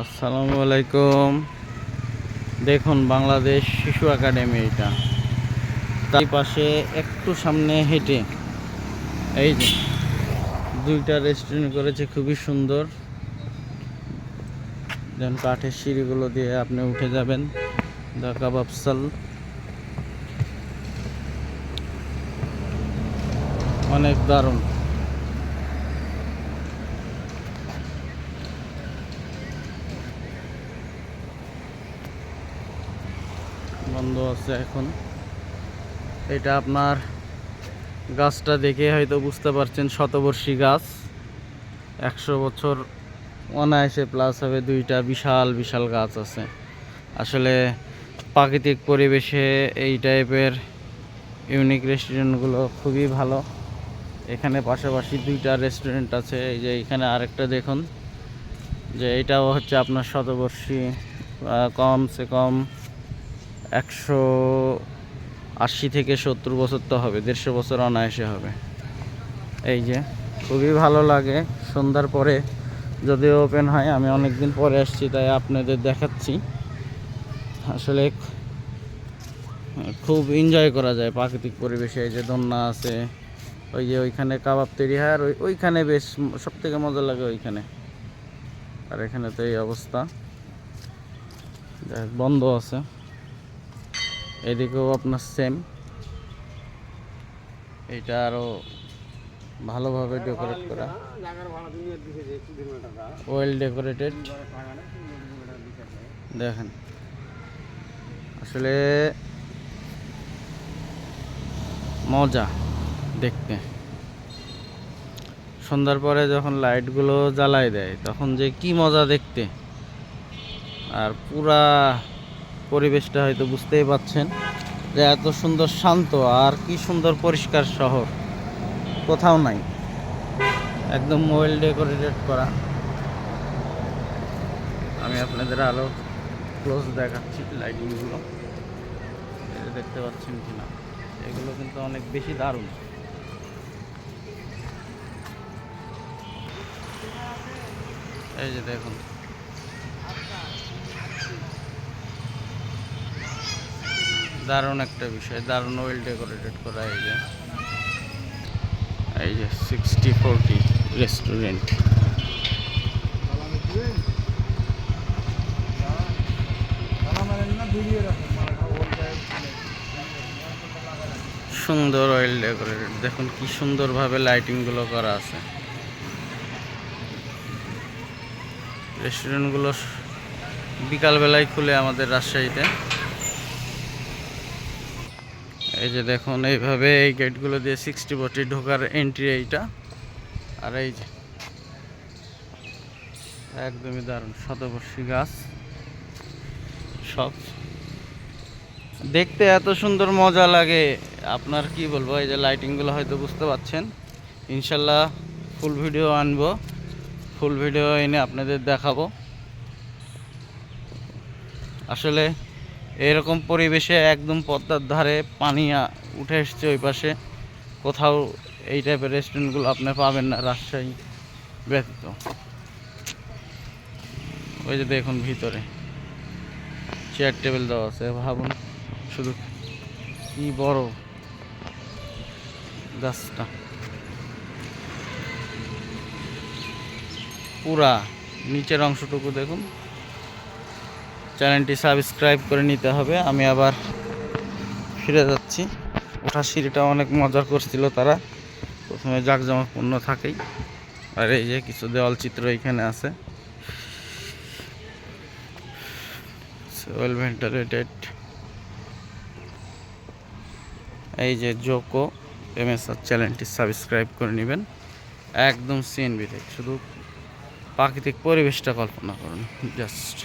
আসসালামু আলাইকুম। দেখুন, বাংলাদেশ শিশু একাডেমি এটা। তার পাশে একটু সামনে হেঁটে, এই যে, দুইটা রেস্টুরেন্ট করেছে, খুবই সুন্দর। দেন কাঠের সিঁড়িগুলো দিয়ে আপনি উঠে যাবেন, দা কাবাবসাল অনেক দারুণ। বন্ধ আছে এখন। এটা আপনার গাছটা দেখে হয়তো বুঝতে পারছেন, শতবর্ষী গাছ। একশো বছর অনায়াসে প্লাস হবে দুইটা বিশাল বিশাল গাছ আছে। আসলে প্রাকৃতিক পরিবেশে এই টাইপের ইউনিক রেস্টুরেন্টগুলো খুবই ভালো। এখানে পাশাপাশি দুইটা রেস্টুরেন্ট আছে। এই যে এখানে আরেকটা দেখুন, যে এটাও হচ্ছে আপনার শতবর্ষী কমসে কম একশো আশি থেকে সত্তর বছর তো হবে, দেড়শো বছর অনায়াসে হবে। এই যে, খুবই ভালো লাগে, সন্ধ্যার পরে যদিও ওপেন হয়, আমি অনেক দিন পরে আসছি, তাই আপনাদের দেখাচ্ছি। আসলে খুব এনজয় করা যায় প্রাকৃতিক পরিবেশে, এই যে দন্যা আছে, ওই যে ওইখানে কাবাব তৈরি হয়, আর ওই, ওইখানে বেশ সব থেকে মজা লাগে ওইখানে। আর এখানে তো এই অবস্থা। বন্ধ আছে। এদিকেও আপনার সেম এটা আরও ভালোভাবে ডেকোরেট করা। ওয়েল ডেকোরেটেড দেখেন। আসলে মজা দেখতে। সন্ধ্যার পরে যখন লাইটগুলো জ্বালাই দেয়, তখন যে কি মজা দেখতে। আর পুরা পরিবেশটা হয়তো বুঝতেই পাচ্ছেন যে এত সুন্দর শান্ত আর কি সুন্দর পরিষ্কার শহর। কোথাও নাই। একদম মোবাইল ডেকোরেটেড করা। আমি আপনাদের আরও ক্লোজ দেখাচ্ছি লাইটিংগুলো দেখতে পাচ্ছেন কিনা। এগুলো কিন্তু অনেক বেশি দারুণ। এই যে দেখুন। দারুণ একটা বিষয়, দারুণ ওয়েল ডেকোরেটেড করা এই যে। এই যে সিক্সটি ফোরটি রেস্টুরেন্ট সুন্দর অয়েল ডেকোরেটেড দেখুন কি সুন্দরভাবে লাইটিংগুলো করা আছে। রেস্টুরেন্টগুলো বিকালবেলায় খুলে আমাদের রাজশাহীতে। এই যে দেখুন, এইভাবে এই গেটগুলো দিয়ে সিক্সটি বটি ঢোকার এন্ট্রি এইটা। আর এই যে, একদমই দারুণ, শতবর্ষী গাছ। সব। দেখতে এত সুন্দর মজা লাগে। আপনার কি বলব, এই যে লাইটিংগুলো হয়তো বুঝতে পাচ্ছেন। ইনশাল্লাহ ফুল ভিডিও আনব। ফুল ভিডিও এনে আপনাদের দেখাবো। আসলে এরকম পরিবেশে একদম পদ্মার ধারে পানি উঠে এসছে ওই পাশে। কোথাও এই টাইপের রেস্টুরেন্টগুলো আপনি পাবেন না, রাজশাহী ব্যতীত। ওই যে দেখুন ভিতরে। চেয়ার টেবিল দেওয়া আছে। ভাবুন শুধু কি বড় গাছটা। পুরা নিচের অংশটুকু দেখুন। চ্যানেলটি সাবস্ক্রাইব করে নিতে হবে। আমি আবার ফিরে যাচ্ছি। ওঠার সিঁড়িটা অনেক মজা করছিল তারা। প্রথমে জাঁকজমকপূর্ণ থাকেই। আর এই যে কিছু দেওয়াল চিত্র এখানে আছে। ওয়েল ভেন্টিলেটেড এই যে জোকো এম এস এমএসআর চ্যানেলটি সাবস্ক্রাইব করে নেবেন। একদম সিএনবি শুধু প্রাকৃতিক পরিবেশটা কল্পনা করুন। জাস্ট